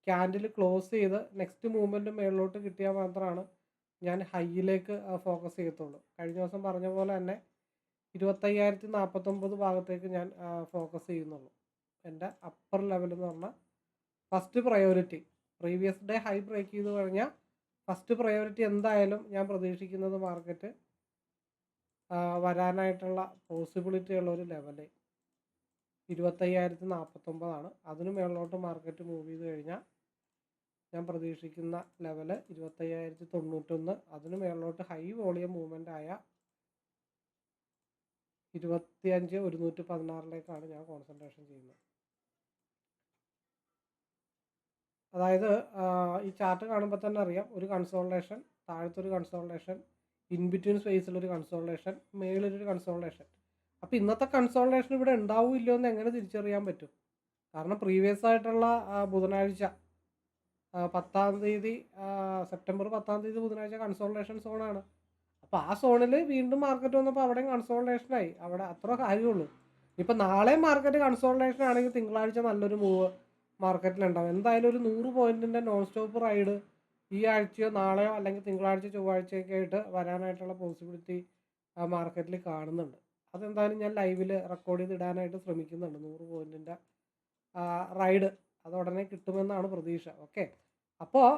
ക്യാൻഡിൽ ക്ലോസ് ചെയ്ത് നെക്സ്റ്റ് മൂവ്മെന്റ് മേളിലോട്ട് കിട്ടിയാൽ മാത്രമാണ് ഞാൻ ഹൈയിലേക്ക് ഫോക്കസ് ചെയ്യത്തുള്ളൂ. കഴിഞ്ഞ ദിവസം പറഞ്ഞ പോലെ തന്നെ ഇരുപത്തയ്യായിരത്തി നാൽപ്പത്തൊമ്പത് ഭാഗത്തേക്ക് ഞാൻ ഫോക്കസ് ചെയ്യുന്നുള്ളൂ. എന്റെ അപ്പർ ലെവൽ എന്ന് പറഞ്ഞാൽ first priority previous day high break ചെയ്ത് കഴിഞ്ഞാൽ ഫസ്റ്റ് പ്രയോറിറ്റി എന്തായാലും ഞാൻ പ്രതീക്ഷിക്കുന്നത് മാർക്കറ്റ് വരാനായിട്ടുള്ള പോസിബിലിറ്റി ഉള്ള ഒരു ലെവൽ ഇരുപത്തയ്യായിരത്തി നാൽപ്പത്തൊമ്പതാണ് അതിന് മേളിലോട്ട് മാർക്കറ്റ് മൂവ് ചെയ്ത് കഴിഞ്ഞാൽ ഞാൻ പ്രതീക്ഷിക്കുന്ന ലെവൽ ഇരുപത്തയ്യായിരത്തി തൊണ്ണൂറ്റൊന്ന് അതിന് മേളിലോട്ട് ഹൈ വോളിയം മൂവ്മെന്റ് ആയ ഇരുപത്തിയഞ്ച് ഒരുന്നൂറ്റി പതിനാറിലേക്കാണ് ഞാൻ കോൺസെൻട്രേഷൻ ചെയ്യുന്നത്. അതായത് ഈ ചാർട്ട് കാണുമ്പോൾ തന്നെ അറിയാം ഒരു കൺസോൾട്ടേഷൻ താഴത്തൊരു കൺസോൾട്ടേഷൻ ഇൻ ബിറ്റ്വീൻ സ്പേസിലൊരു കൺസോൾട്ടേഷൻ മേളിലൊരു കൺസോൾട്ടേഷൻ അപ്പോൾ ഇന്നത്തെ കൺസോൾട്ടേഷൻ ഇവിടെ ഉണ്ടാവും ഇല്ലയോ എന്ന് എങ്ങനെ തിരിച്ചറിയാൻ പറ്റും? കാരണം പ്രീവിയസ് ആയിട്ടുള്ള ബുധനാഴ്ച പത്താം തീയതി സെപ്റ്റംബർ പത്താം തീയതി ബുധനാഴ്ച കൺസോൾട്ടേഷൻ സോണാണ് അപ്പോൾ ആ സോണിൽ വീണ്ടും മാർക്കറ്റ് വന്നപ്പോൾ അവിടെ അവിടെയും കൺസോൾട്ടേഷനായി അവിടെ അത്ര കാര്യമുള്ളൂ. ഇപ്പം നാളെ മാർക്കറ്റ് കൺസോൾട്ടേഷൻ ആണെങ്കിൽ തിങ്കളാഴ്ച നല്ലൊരു മൂവ് മാർക്കറ്റിലുണ്ടാവും എന്തായാലും ഒരു നൂറ് പോയിന്റിന്റെ നോൺ സ്റ്റോപ്പ് റൈഡ് ഈ ആഴ്ചയോ നാളെയോ അല്ലെങ്കിൽ തിങ്കളാഴ്ച ചൊവ്വാഴ്ചയൊക്കെ ആയിട്ട് വരാനായിട്ടുള്ള പോസിബിലിറ്റി മാർക്കറ്റിൽ കാണുന്നുണ്ട്. അതെന്തായാലും ഞാൻ ലൈവിൽ റെക്കോർഡ് ചെയ്ത് ഇടാനായിട്ട് ശ്രമിക്കുന്നുണ്ട്. നൂറ് പോയിന്റിന്റെ റൈഡ് അത് ഉടനെ കിട്ടുമെന്നാണ് പ്രതീക്ഷ. ഓക്കെ. അപ്പോൾ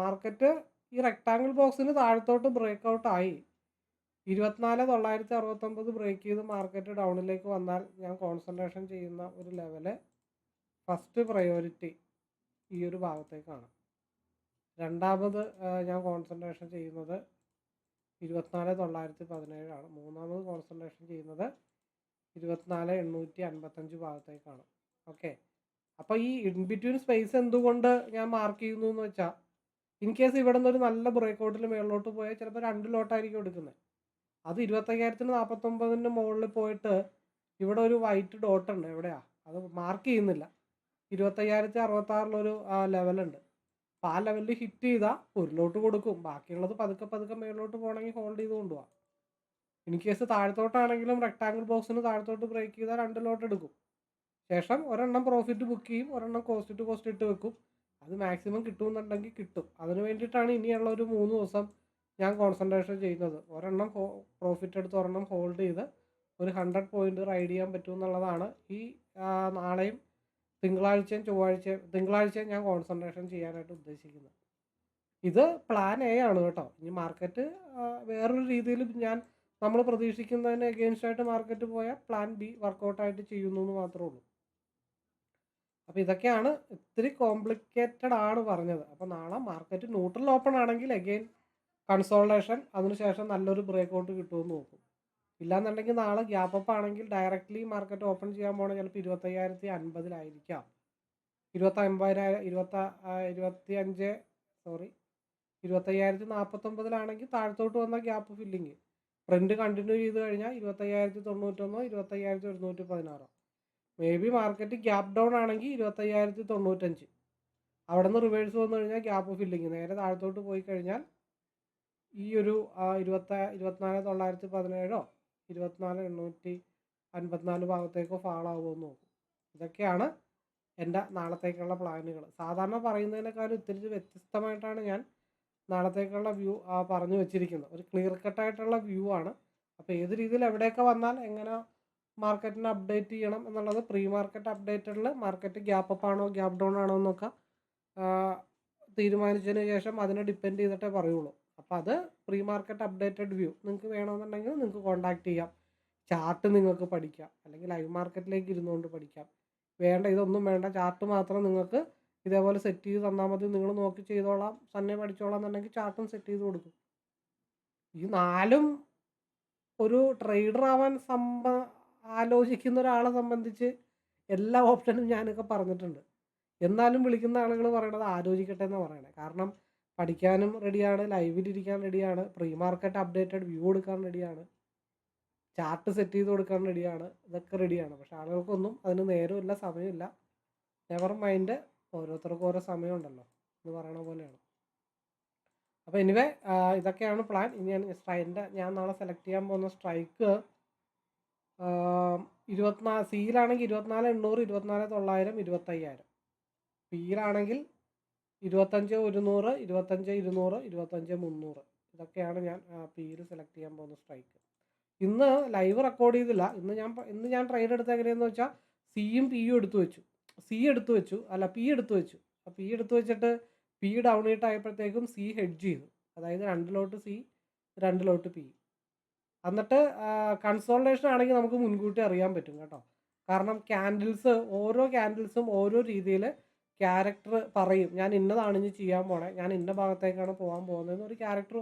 മാർക്കറ്റ് ഈ റെക്ടാങ്കിൾ ബോക്സിന് താഴത്തോട്ട് ബ്രേക്ക് ഔട്ട് ആയി. ഇരുപത്തിനാല് തൊള്ളായിരത്തി അറുപത്തൊമ്പത് ബ്രേക്ക് ചെയ്ത് മാർക്കറ്റ് ഡൗണിലേക്ക് വന്നാൽ ഞാൻ കോൺസെൻട്രേഷൻ ചെയ്യുന്ന ഒരു ലെവൽ ഫസ്റ്റ് പ്രയോറിറ്റി ഈ ഒരു ഭാഗത്തേക്കാണ്. രണ്ടാമത് ഞാൻ കോൺസെൻട്രേഷൻ ചെയ്യുന്നത് ഇരുപത്തിനാല് തൊള്ളായിരത്തി പതിനേഴാണ് മൂന്നാമത് കോൺസെൻട്രേഷൻ ചെയ്യുന്നത് ഇരുപത്തിനാല് എണ്ണൂറ്റി അൻപത്തഞ്ച് ഭാഗത്തേക്കാണ്. ഓക്കെ അപ്പോൾ ഈ ഇൻ ബിറ്റ്വീൻ സ്പേസ് എന്തുകൊണ്ട് ഞാൻ മാർക്ക് ചെയ്യുന്നു എന്ന് വെച്ചാൽ ഇൻ കേസ് ഇവിടെ നിന്ന് ഒരു നല്ല ബ്രേക്ക് ഔട്ടിൽ മുകളിലോട്ട് പോയാൽ ചിലപ്പോൾ രണ്ട് ലോട്ടായിരിക്കും എടുക്കുന്നത് അത് ഇരുപത്തയ്യായിരത്തിന് നാൽപ്പത്തൊമ്പതിന് മുകളിൽ പോയിട്ട് ഇവിടെ ഒരു വൈറ്റ് ഡോട്ട് ഉണ്ട് എവിടെയാ? അത് മാർക്ക് ചെയ്യുന്നില്ല. ഇരുപത്തയ്യായിരത്തി അറുപത്താറിലൊരു ലെവലുണ്ട് അപ്പോൾ ആ ലെവലിൽ ഹിറ്റ് ചെയ്താൽ ഒരു ലോട്ട് കൊടുക്കും. ബാക്കിയുള്ളത് പതുക്കെ പതുക്കെ മേളിലോട്ട് പോകണമെങ്കിൽ ഹോൾഡ് ചെയ്ത് കൊണ്ടുപോകാം ഇൻ കേസ് താഴത്തോട്ടാണെങ്കിലും റെക്ടാങ്കിൾ ബോക്സിന് താഴത്തോട്ട് ബ്രേക്ക് ചെയ്താൽ രണ്ട് ലോട്ട് എടുക്കും. ശേഷം ഒരെണ്ണം പ്രോഫിറ്റ് ബുക്ക് ചെയ്യും ഒരെണ്ണം കോസ്റ്റ് ടു കോസ്റ്റ് ഇട്ട് വെക്കും. അത് മാക്സിമം കിട്ടുമെന്നുണ്ടെങ്കിൽ കിട്ടും. അതിന് വേണ്ടിയിട്ടാണ് ഇനിയുള്ള ഒരു മൂന്ന് ദിവസം ഞാൻ കോൺസെൻട്രേഷൻ ചെയ്യുന്നത്. ഒരെണ്ണം പ്രോഫിറ്റ് എടുത്ത് ഒരെണ്ണം ഹോൾഡ് ചെയ്ത് ഒരു ഹൺഡ്രഡ് പോയിന്റ് റൈഡ് ചെയ്യാൻ പറ്റും എന്നുള്ളതാണ്. ഈ നാളെയും തിങ്കളാഴ്ചയും ചൊവ്വാഴ്ചയും തിങ്കളാഴ്ചയും ഞാൻ കോൺസെൻട്രേഷൻ ചെയ്യാനായിട്ട് ഉദ്ദേശിക്കുന്നത്. ഇത് പ്ലാൻ എ ആണ് കേട്ടോ. ഇനി മാർക്കറ്റ് വേറൊരു രീതിയിൽ ഞാൻ നമ്മൾ പ്രതീക്ഷിക്കുന്നതിന് എഗെയിൻസ്റ്റ് ആയിട്ട് മാർക്കറ്റ് പോയാൽ പ്ലാൻ ബി വർക്കൗട്ടായിട്ട് ചെയ്യുന്നു എന്ന് മാത്രമേ ഉള്ളൂ. അപ്പോൾ ഇതൊക്കെയാണ് ഇത്തിരി കോംപ്ലിക്കേറ്റഡ് ആണ് പറഞ്ഞത്. അപ്പോൾ നാളെ മാർക്കറ്റ് ന്യൂട്രൽ ഓപ്പൺ ആണെങ്കിൽ അഗെയിൻ കൺസോൾട്ടേഷൻ അതിനുശേഷം നല്ലൊരു ബ്രേക്ക് ഔട്ട് കിട്ടുമെന്ന് നോക്കും. ഇല്ലാന്നുണ്ടെങ്കിൽ നാളെ ഗ്യാപ്പ് ആണെങ്കിൽ ഡയറക്റ്റ്ലി മാർക്കറ്റ് ഓപ്പൺ ചെയ്യാൻ പോകണ ചിലപ്പോൾ ഇരുപത്തയ്യായിരത്തി അൻപതിലായിരിക്കാം ഇരുപത്തി അമ്പതിനായിരം ഇരുപത്ത ഇരുപത്തി അഞ്ച് സോറി ഇരുപത്തയ്യായിരത്തി നാൽപ്പത്തൊമ്പതിലാണെങ്കിൽ താഴത്തോട്ട് വന്ന ഗ്യാപ്പ് ഫില്ലിങ് ട്രെൻഡ് കണ്ടിന്യൂ ചെയ്ത് കഴിഞ്ഞാൽ ഇരുപത്തയ്യായിരത്തി തൊണ്ണൂറ്റൊന്നോ ഇരുപത്തയ്യായിരത്തി ഒരുന്നൂറ്റി പതിനാറോ maybe market gap down ആണെങ്കിൽ ഇരുപത്തയ്യായിരത്തി തൊണ്ണൂറ്റഞ്ച് അവിടെ നിന്ന് റിവേഴ്സ് വന്നു കഴിഞ്ഞാൽ ഗ്യാപ്പ് ഫില്ലിങ് നേരെ താഴത്തോട്ട് പോയി കഴിഞ്ഞാൽ ഈ ഒരു ഇരുപത്ത ഇരുപത്തിനാല് തൊള്ളായിരത്തി പതിനേഴോ ഇരുപത്തിനാല് എണ്ണൂറ്റി അൻപത്തിനാല് ഭാഗത്തേക്കോ ഫാൾ ആകുമെന്ന് നോക്കും. ഇതൊക്കെയാണ് എന്റെ നാളത്തേക്കുള്ള പ്ലാനുകൾ. സാധാരണ പറയുന്നതിനേക്കാളും ഇത്തിരി വ്യത്യസ്തമായിട്ടാണ് ഞാൻ നാളത്തേക്കുള്ള വ്യൂ പറഞ്ഞു വെച്ചിരിക്കുന്നത്. ഒരു ക്ലിയർ കട്ടായിട്ടുള്ള വ്യൂ ആണ്. അപ്പോൾ ഏത് രീതിയിൽ എവിടെയൊക്കെ വന്നാൽ എങ്ങനെ മാർക്കറ്റിനെ അപ്ഡേറ്റ് ചെയ്യണം എന്നുള്ളത് പ്രീ മാർക്കറ്റ് അപ്ഡേറ്റഡിൽ മാർക്കറ്റ് ഗ്യാപ്പ് അപ്പ് ആണോ ഗ്യാപ്പ് ഡൗൺ ആണോ എന്നൊക്കെ തീരുമാനിച്ചതിന് ശേഷം അതിനെ ഡിപ്പെൻഡ് ചെയ്തിട്ടേ പറയുള്ളൂ. അപ്പോൾ അത് പ്രീ മാർക്കറ്റ് അപ്ഡേറ്റഡ് വ്യൂ. നിങ്ങൾക്ക് വേണമെന്നുണ്ടെങ്കിൽ നിങ്ങൾക്ക് കോൺടാക്ട് ചെയ്യാം. ചാർട്ട് നിങ്ങൾക്ക് പഠിക്കാം. അല്ലെങ്കിൽ ലൈവ് മാർക്കറ്റിലേക്ക് ഇരുന്നുകൊണ്ട് പഠിക്കാം. വേണ്ട ഇതൊന്നും വേണ്ട. ചാർട്ട് മാത്രം നിങ്ങൾക്ക് ഇതേപോലെ സെറ്റ് ചെയ്ത് തന്നാൽ മതി. നിങ്ങൾ നോക്കി ചെയ്തോളാം. തന്നെ പഠിച്ചോളാം എന്നുണ്ടെങ്കിൽ ചാർട്ടും സെറ്റ് ചെയ്ത് കൊടുക്കും. ഈ നാലും ഒരു ട്രേഡർ ആവാൻ സംബ ആലോചിക്കുന്ന ഒരാളെ സംബന്ധിച്ച് എല്ലാ ഓപ്ഷനും ഞാനൊക്കെ പറഞ്ഞിട്ടുണ്ട്. എന്നാലും വിളിക്കുന്ന ആളുകൾ പറയണത് ആലോചിക്കട്ടെ എന്ന് പറയണേ. കാരണം പഠിക്കാനും റെഡിയാണ് ലൈവിലിരിക്കാൻ റെഡിയാണ് പ്രീ മാർക്കറ്റ് അപ്ഡേറ്റഡ് വ്യൂ കൊടുക്കാൻ റെഡിയാണ് ചാർട്ട് സെറ്റ് ചെയ്ത് കൊടുക്കാൻ റെഡിയാണ് ഇതൊക്കെ റെഡിയാണ് പക്ഷെ ആളുകൾക്കൊന്നും അതിന് നേരമില്ല സമയമില്ല. നെവർ മൈൻഡ് ഓരോരുത്തർക്കും ഓരോ സമയമുണ്ടല്ലോ എന്ന് പറയണ പോലെയാണ്. അപ്പോൾ എനിവേ ഇതൊക്കെയാണ് പ്ലാൻ ഇനി ഞാൻ സ്ട്രൈന്റെ ഞാൻ നാളെ സെലക്ട് ചെയ്യാൻ പോകുന്ന സ്ട്രൈക്ക് ഇരുപത്തിനാല് സിയിലാണെങ്കിൽ ഇരുപത്തിനാല് എണ്ണൂറ് ഇരുപത്തിനാല് തൊള്ളായിരം ഇരുപത്തയ്യായിരം. പിയിലാണെങ്കിൽ ഇരുപത്തഞ്ച് ഒരുന്നൂറ് ഇരുപത്തഞ്ച് ഇരുന്നൂറ് ഇരുപത്തഞ്ച് മുന്നൂറ്. ഇതൊക്കെയാണ് ഞാൻ പിയിൽ സെലക്ട് ചെയ്യാൻ പോകുന്ന സ്ട്രൈക്ക് ഇന്ന് ലൈവ് റെക്കോർഡ് ചെയ്തില്ല. ഇന്ന് ഞാൻ ഇന്ന് ഞാൻ ട്രേഡ് എടുത്ത എങ്ങനെയെന്ന് വെച്ചാൽ സിയും പിയും എടുത്തു വെച്ചു. സി എടുത്തു വെച്ചു. അല്ല പി എടുത്തു വെച്ചു. പി എടുത്തു വെച്ചിട്ട് പി ഡൗൺ ഹിറ്റ് ആയപ്പോഴത്തേക്കും സി ഹെഡ്ജ് ചെയ്തു. അതായത് രണ്ടിലോട്ട് സി രണ്ടിലോട്ട് പി എന്നിട്ട് കൺസോൾട്ടേഷൻ ആണെങ്കിൽ നമുക്ക് മുൻകൂട്ടി അറിയാൻ പറ്റും കേട്ടോ. കാരണം ക്യാൻഡിൽസ് ഓരോ ക്യാൻഡിൽസും ഓരോ രീതിയിൽ ക്യാരക്ടർ പറയും. ഞാൻ ഇന്നതാണ് ഇനി ചെയ്യാൻ പോണേ. ഞാൻ ഇന്ന ഭാഗത്തേക്കാണ് പോകാൻ പോകുന്നതെന്ന് ഒരു ക്യാരക്ടർ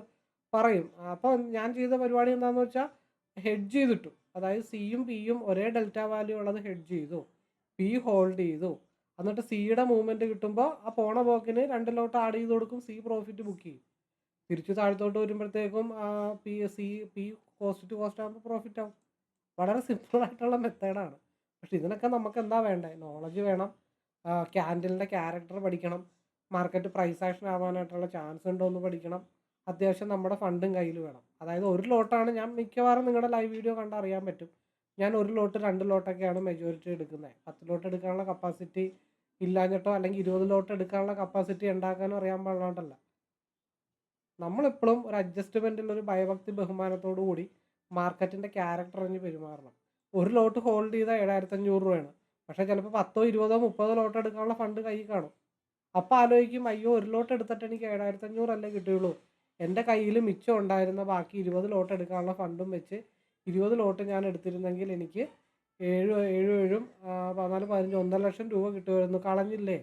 പറയും. അപ്പോൾ ഞാൻ ചെയ്ത പരിപാടി എന്താണെന്ന് വെച്ചാൽ ഹെഡ് ചെയ്തിട്ടു. അതായത് സിയും പിയും ഒരേ ഡെൽറ്റ വാല്യൂ ഉള്ളത് ഹെഡ് ചെയ്തു. പി ഹോൾഡ് ചെയ്തു. എന്നിട്ട് സിയുടെ മൂവ്മെന്റ് കിട്ടുമ്പോൾ ആ പോണ പോക്കിന് രണ്ടിലോട്ട് ആഡ് ചെയ്ത് കൊടുക്കും. സി പ്രോഫിറ്റ് ബുക്ക് ചെയ്യും. തിരിച്ചു താഴത്തോട്ട് വരുമ്പോഴത്തേക്കും P C P cost to cost ആകുമ്പോൾ പ്രോഫിറ്റ് ആവും. വളരെ സിമ്പിൾ ആയിട്ടുള്ള മെത്തേഡാണ് പക്ഷെ ഇതിനൊക്കെ നമുക്ക് എന്താ വേണ്ടേ? നോളജ് വേണം. ക്യാൻഡിലിന്റെ ക്യാരക്ടർ പഠിക്കണം. മാർക്കറ്റ് പ്രൈസ് ആക്ഷൻ ആവാനായിട്ടുള്ള ചാൻസ് ഉണ്ടോ എന്ന് പഠിക്കണം. അത്യാവശ്യം നമ്മുടെ ഫണ്ടും കയ്യിൽ വേണം. അതായത് ഒരു ലോട്ടാണ് ഞാൻ മിക്കവാറും നിങ്ങളുടെ ലൈവ് വീഡിയോ കണ്ട് അറിയാൻ പറ്റും. ഞാൻ ഒരു ലോട്ട് രണ്ട് ലോട്ടൊക്കെയാണ് മെജോറിറ്റി എടുക്കുന്നത് പത്ത് ലോട്ട് എടുക്കാനുള്ള കപ്പാസിറ്റി ഇല്ലാഞ്ഞിട്ടോ അല്ലെങ്കിൽ ഇരുപത് ലോട്ട് എടുക്കാനുള്ള കപ്പാസിറ്റി ഉണ്ടാക്കാനോ അറിയാൻ പാടില്ലാണ്ടല്ല. നമ്മളെപ്പോഴും ഒരു അഡ്ജസ്റ്റ്മെന്റിൽ ഒരു ഭയഭക്തി ബഹുമാനത്തോടു കൂടി മാർക്കറ്റിന്റെ ക്യാരക്ടർ അറിഞ്ഞ് പെരുമാറണം. ഒരു ലോട്ട് ഹോൾഡ് ചെയ്താൽ ഏഴായിരത്തഞ്ഞൂറ് രൂപയാണ്. പക്ഷേ ചിലപ്പോൾ പത്തോ ഇരുപതോ മുപ്പതോ ലോട്ട് എടുക്കാനുള്ള ഫണ്ട് കയ്യിൽ കാണും. അപ്പോൾ ആലോചിക്കും അയ്യോ ഒരു ലോട്ട് എടുത്തിട്ട് എനിക്ക് ഏഴായിരത്തി അഞ്ഞൂറല്ലേ കിട്ടുകയുള്ളൂ എന്റെ കയ്യിൽ മിച്ചം ഉണ്ടായിരുന്ന ബാക്കി ഇരുപത് ലോട്ട് എടുക്കാനുള്ള ഫണ്ടും വെച്ച് ഇരുപത് ലോട്ട് ഞാൻ എടുത്തിരുന്നെങ്കിൽ എനിക്ക് ഏഴ് ഏഴ് ഏഴും പതിനാല് പതിനഞ്ച് ഒന്നര ലക്ഷം രൂപ കിട്ടുമായിരുന്നു. കളഞ്ഞില്ലേ?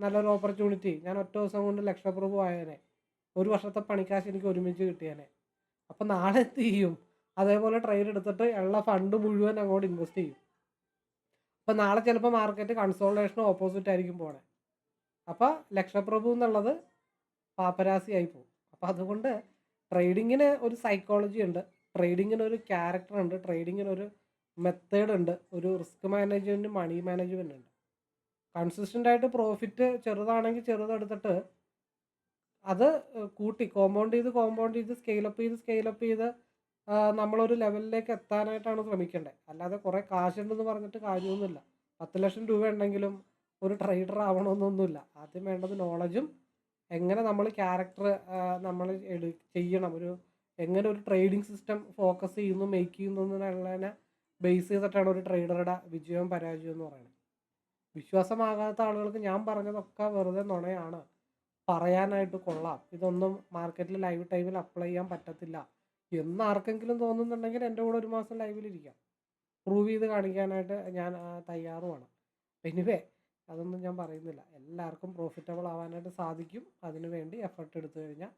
നല്ലൊരു ഓപ്പർച്യൂണിറ്റി ഞാൻ ഒറ്റ ദിവസം കൊണ്ട് ലക്ഷപ്രഭു ആയേനെ ഒരു വർഷത്തെ പണിക്കാശ് എനിക്ക് ഒരുമിച്ച് കിട്ടിയേനെ അപ്പം നാളെ എന്ത് ചെയ്യും? അതേപോലെ ട്രെയിൻ എടുത്തിട്ട് ഉള്ള ഫണ്ട് മുഴുവൻ അങ്ങോട്ട് ഇൻവെസ്റ്റ് ചെയ്യും. അപ്പം നാളെ ചിലപ്പോൾ മാർക്കറ്റ് കൺസോൾട്ടേഷനും ഓപ്പോസിറ്റ് ആയിരിക്കും പോണേ. അപ്പോൾ ലക്ഷപ്രഭു എന്നുള്ളത് പാപ്പരാസി ആയി പോകും. അപ്പോൾ അതുകൊണ്ട് ട്രേഡിങ്ങിന് ഒരു സൈക്കോളജി ഉണ്ട് ട്രേഡിങ്ങിന് ഒരു ക്യാരക്ടർ ഉണ്ട് ട്രേഡിങ്ങിന് ഒരു മെത്തേഡ് ഉണ്ട് ഒരു റിസ്ക് മാനേജ്മെന്റ് മണി മാനേജ്മെന്റ് ഉണ്ട്. കൺസിസ്റ്റന്റ് ആയിട്ട് പ്രോഫിറ്റ് ചെറുതാണെങ്കിൽ ചെറുതെടുത്തിട്ട് അത് കൂട്ടി കോമ്പൗണ്ട് ചെയ്ത് കോമ്പൗണ്ട് ചെയ്ത് സ്കെയിലപ്പ് ചെയ്ത് സ്കെയിലപ്പ് ചെയ്ത് നമ്മളൊരു ലെവലിലേക്ക് എത്താനായിട്ടാണ് ശ്രമിക്കേണ്ടത് അല്ലാതെ കുറേ കാശുണ്ടെന്ന് പറഞ്ഞിട്ട് കാര്യമൊന്നുമില്ല. പത്ത് ലക്ഷം രൂപ ഉണ്ടെങ്കിലും ഒരു ട്രേഡർ ആവണമെന്നൊന്നുമില്ല. ആദ്യം വേണ്ടത് നോളജും എങ്ങനെ നമ്മൾ ക്യാരക്ടർ നമ്മൾ എടു ചെയ്യണം. ഒരു എങ്ങനെ ഒരു ട്രേഡിംഗ് സിസ്റ്റം ഫോക്കസ് ചെയ്യുന്നു മേക്ക് ചെയ്യുന്നു എന്നുള്ളതിനെ ബേസ് ചെയ്തിട്ടാണ് ഒരു ട്രേഡറുടെ വിജയവും പരാജയവും എന്ന് പറയുന്നത്. വിശ്വാസമാകാത്ത ആളുകൾക്ക് ഞാൻ പറഞ്ഞതൊക്കെ വെറുതെ നുണയാണ്. പറയാനായിട്ട് കൊള്ളാം. ഇതൊന്നും മാർക്കറ്റിൽ ലൈവ് ടൈമിൽ അപ്ലൈ ചെയ്യാൻ പറ്റത്തില്ല. എന്ന് ആർക്കെങ്കിലും തോന്നുന്നുണ്ടെങ്കിൽ എന്റെ കൂടെ ഒരു മാസം ലൈവിലിരിക്കാം പ്രൂവ് ചെയ്ത് കാണിക്കാനായിട്ട് ഞാൻ തയ്യാറുമാണ്. എനിവേ അതൊന്നും ഞാൻ പറയുന്നില്ല. എല്ലാവർക്കും പ്രോഫിറ്റബിൾ ആവാനായിട്ട് സാധിക്കും. അതിനു വേണ്ടി എഫർട്ട് എടുത്തു കഴിഞ്ഞാൽ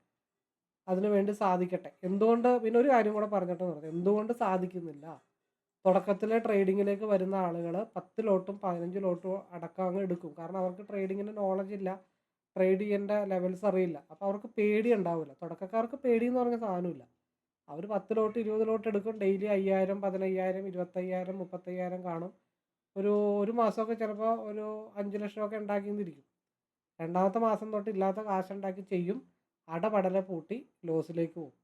അതിനു വേണ്ടി സാധിക്കട്ടെ. എന്തുകൊണ്ട് പിന്നെ ഒരു കാര്യം കൂടെ പറഞ്ഞിട്ട് നിർത്തി. എന്തുകൊണ്ട് സാധിക്കുന്നില്ല? തുടക്കത്തിലെ ട്രേഡിങ്ങിലേക്ക് വരുന്ന ആളുകൾ പത്ത് ലോട്ടും പതിനഞ്ച് ലോട്ടും അടക്കം അങ്ങ് എടുക്കും. കാരണം അവർക്ക് ട്രേഡിങ്ങിന്റെ നോളജ് ഇല്ല. ട്രേഡ് ചെയ്യേണ്ട ലെവൽസ് അറിയില്ല. അപ്പോൾ അവർക്ക് പേടി ഉണ്ടാവില്ല. തുടക്കക്കാർക്ക് പേടി എന്ന് പറഞ്ഞ സാധനമില്ല. അവർ പത്ത് ലോട്ട് ഇരുപത് ലോട്ട് എടുക്കും. ഡെയിലി അയ്യായിരം പതിനയ്യായിരം ഇരുപത്തയ്യായിരം മുപ്പത്തയ്യായിരം കാണും. ഒരു ഒരു മാസമൊക്കെ ചിലപ്പോൾ ഒരു അഞ്ച് ലക്ഷമൊക്കെ ഉണ്ടാക്കിയിരിക്കും രണ്ടാമത്തെ മാസം തൊട്ട് ഇല്ലാത്ത കാശുണ്ടാക്കി ചെയ്യും. അടപടലെ പൂട്ടി ലോസിലേക്ക് പോകും.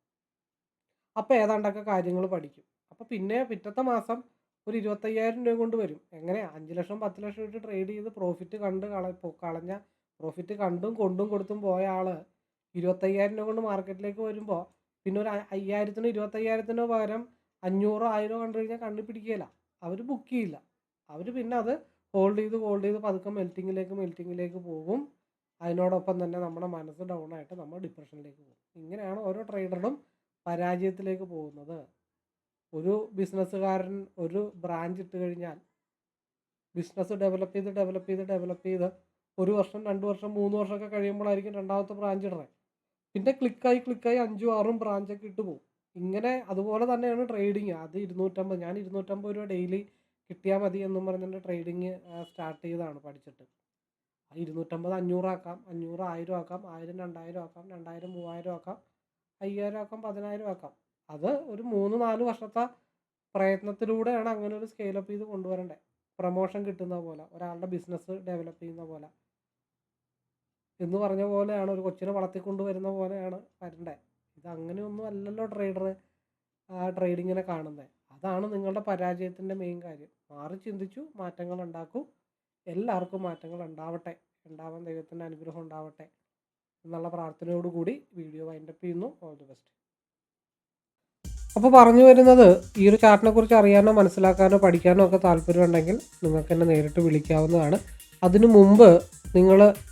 അപ്പോൾ ഏതാണ്ടൊക്കെ കാര്യങ്ങൾ പഠിക്കും. അപ്പോൾ പിന്നെ പിറ്റത്തെ മാസം ഒരു ഇരുപത്തയ്യായിരം രൂപ കൊണ്ട് വരും. എങ്ങനെ? അഞ്ച് ലക്ഷം പത്ത് ലക്ഷം ഇട്ട് ട്രേഡ് ചെയ്ത് പ്രോഫിറ്റ് കണ്ട് കള കളഞ്ഞ പ്രോഫിറ്റ് കണ്ടും കൊണ്ടും കൊടുത്തും പോയ ആൾ ഇരുപത്തയ്യായിരം രൂപ കൊണ്ട് മാർക്കറ്റിലേക്ക് വരുമ്പോൾ പിന്നെ ഒരു അയ്യായിരത്തിനോ ഇരുപത്തയ്യായിരത്തിനോ പകരം അഞ്ഞൂറോ ആയിരോ കണ്ടു കഴിഞ്ഞാൽ കണ്ണു പിടിക്കുകയില്ല. അവർ ബുക്ക് ചെയ്യില്ല. അവർ പിന്നെ അത് ഹോൾഡ് ചെയ്ത് ഹോൾഡ് ചെയ്ത് പതുക്കെ മെൽറ്റിങ്ങിലേക്ക് മെൽറ്റിങ്ങിലേക്ക് പോകും. അതിനോടൊപ്പം തന്നെ നമ്മുടെ മനസ്സ് ഡൗൺ ആയിട്ട് നമ്മൾ ഡിപ്രഷനിലേക്ക് പോകും. ഇങ്ങനെയാണ് ഓരോ ട്രേഡറും പരാജയത്തിലേക്ക് പോകുന്നത്. ഒരു ബിസിനസ്സുകാരൻ ഒരു ബ്രാഞ്ച് ഇട്ട് കഴിഞ്ഞാൽ ബിസിനസ് ഡെവലപ്പ് ചെയ്ത് ഡെവലപ്പ് ചെയ്ത് ഡെവലപ്പ് ചെയ്ത് ഒരു വർഷം രണ്ട് വർഷം മൂന്ന് വർഷമൊക്കെ കഴിയുമ്പോഴായിരിക്കും രണ്ടാമത്തെ ബ്രാഞ്ച് ഇടണേ. പിന്നെ ക്ലിക്കായി ക്ലിക്കായി അഞ്ചും ആറും ബ്രാഞ്ചൊക്കെ ഇട്ട് പോകും ഇങ്ങനെ അതുപോലെ തന്നെയാണ് ട്രേഡിങ് അത് ഇരുന്നൂറ്റമ്പത് ഞാൻ ഇരുന്നൂറ്റമ്പത് രൂപ ഡെയിലി കിട്ടിയാൽ മതി എന്നും പറഞ്ഞിട്ട് ട്രേഡിങ് സ്റ്റാർട്ട് ചെയ്തതാണ് പഠിച്ചിട്ട്. ഇരുന്നൂറ്റമ്പത് അഞ്ഞൂറാക്കാം അഞ്ഞൂറ് ആയിരം ആക്കാം ആയിരം രണ്ടായിരം ആക്കാം രണ്ടായിരം മൂവായിരം ആക്കാം അയ്യായിരം ആക്കാം പതിനായിരം ആക്കാം. അത് ഒരു മൂന്ന് നാല് വർഷത്തെ പ്രയത്നത്തിലൂടെയാണ് അങ്ങനെ ഒരു സ്കെയിലപ്പ് ചെയ്ത് കൊണ്ടുവരേണ്ടത് പ്രൊമോഷൻ കിട്ടുന്ന പോലെ ഒരാളുടെ ബിസിനസ് ഡെവലപ്പ് ചെയ്യുന്ന പോലെ. എന്ന് പറഞ്ഞ പോലെയാണ്. ഒരു കൊച്ചിനെ വളർത്തിക്കൊണ്ട് വരുന്ന പോലെയാണ് വരണ്ടേ. ഇത് അങ്ങനെയൊന്നും അല്ലല്ലോ ട്രേഡർ ആ ട്രേഡിങ്ങിനെ കാണുന്നത് അതാണ് നിങ്ങളുടെ പരാജയത്തിന്റെ മെയിൻ കാര്യം. മാറി ചിന്തിച്ചു മാറ്റങ്ങൾ ഉണ്ടാക്കും. എല്ലാവർക്കും മാറ്റങ്ങൾ ഉണ്ടാവട്ടെ. ഉണ്ടാവാൻ ദൈവത്തിന്റെ അനുഗ്രഹം ഉണ്ടാവട്ടെ എന്നുള്ള പ്രാർത്ഥനയോടുകൂടി വീഡിയോ വൈൻഡപ്പ് ചെയ്യുന്നു. ഓൾ ദി ബെസ്റ്റ് അപ്പോൾ പറഞ്ഞു വരുന്നത് ഈ ഒരു ചാർട്ടിനെ കുറിച്ച് അറിയാനോ മനസ്സിലാക്കാനോ പഠിക്കാനോ ഒക്കെ താല്പര്യമുണ്ടെങ്കിൽ നിങ്ങൾക്ക് എന്നെ നേരിട്ട് വിളിക്കാവുന്നതാണ്. അതിനു മുമ്പ് നിങ്ങൾ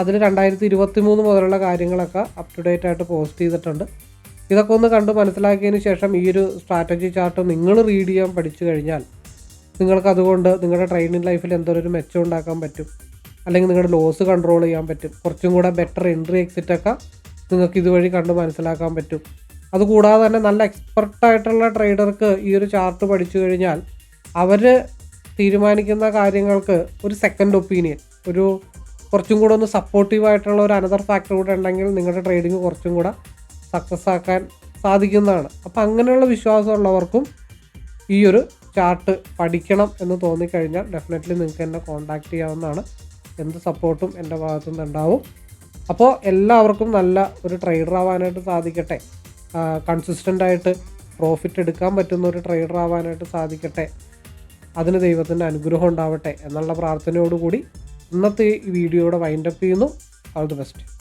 അതിൽ രണ്ടായിരത്തി ഇരുപത്തി മൂന്ന് മുതലുള്ള കാര്യങ്ങളൊക്കെ അപ് ടു ഡേറ്റ് ആയിട്ട് പോസ്റ്റ് ചെയ്തിട്ടുണ്ട്. ഇതൊക്കെ ഒന്ന് കണ്ട് മനസ്സിലാക്കിയതിന് ശേഷം ഈ ഒരു സ്ട്രാറ്റജി ചാർട്ട് നിങ്ങൾ റീഡ് ചെയ്യാൻ പഠിച്ചു കഴിഞ്ഞാൽ നിങ്ങൾക്ക് അതുകൊണ്ട് നിങ്ങളുടെ ട്രെയിനിങ് ലൈഫിൽ എന്തൊരു ഒരു മെച്ചം ഉണ്ടാക്കാൻ പറ്റും. അല്ലെങ്കിൽ നിങ്ങളുടെ ലോസ് കൺട്രോൾ ചെയ്യാൻ പറ്റും. കുറച്ചും കൂടെ ബെറ്റർ എൻട്രി എക്സിറ്റ് ഒക്കെ നിങ്ങൾക്ക് ഇതുവഴി കണ്ട് മനസ്സിലാക്കാൻ പറ്റും. അതുകൂടാതെ തന്നെ നല്ല എക്സ്പെർട്ടായിട്ടുള്ള ട്രേഡർക്ക് ഈ ഒരു ചാർട്ട് പഠിച്ചു കഴിഞ്ഞാൽ അവർ തീരുമാനിക്കുന്ന കാര്യങ്ങൾക്ക് ഒരു സെക്കൻഡ് ഒപ്പീനിയൻ ഒരു കുറച്ചും കൂടെ ഒന്ന് സപ്പോർട്ടീവ് ആയിട്ടുള്ള ഒരു അനദർ ഫാക്ടർ കൂടെ ഉണ്ടെങ്കിൽ നിങ്ങളുടെ ട്രേഡിങ് കുറച്ചും കൂടെ സക്സസ് ആക്കാൻ സാധിക്കുന്നതാണ്. അപ്പോൾ അങ്ങനെയുള്ള വിശ്വാസമുള്ളവർക്കും ഈ ഒരു ചാർട്ട് പഠിക്കണം എന്ന് തോന്നിക്കഴിഞ്ഞാൽ ഡെഫിനറ്റ്ലി നിങ്ങൾക്ക് എന്നെ കോൺടാക്റ്റ് ചെയ്യാവുന്നതാണ്. എന്ത് സപ്പോർട്ടും എന്റെ ഭാഗത്തു നിന്നുണ്ടാവും. അപ്പോൾ എല്ലാവർക്കും നല്ല ഒരു ട്രേഡർ ആവാനായിട്ട് സാധിക്കട്ടെ. കൺസിസ്റ്റന്റ് ആയിട്ട് പ്രോഫിറ്റ് എടുക്കാൻ പറ്റുന്ന ഒരു ട്രേഡർ ആവാനായിട്ട് സാധിക്കട്ടെ. അതിന് ദൈവത്തിന്റെ അനുഗ്രഹം ഉണ്ടാവട്ടെ എന്നുള്ള പ്രാർത്ഥനയോടുകൂടി ഇന്നത്തെ ഈ വീഡിയോയുടെ വൈൻഡപ്പ് ചെയ്യുന്നു. All the best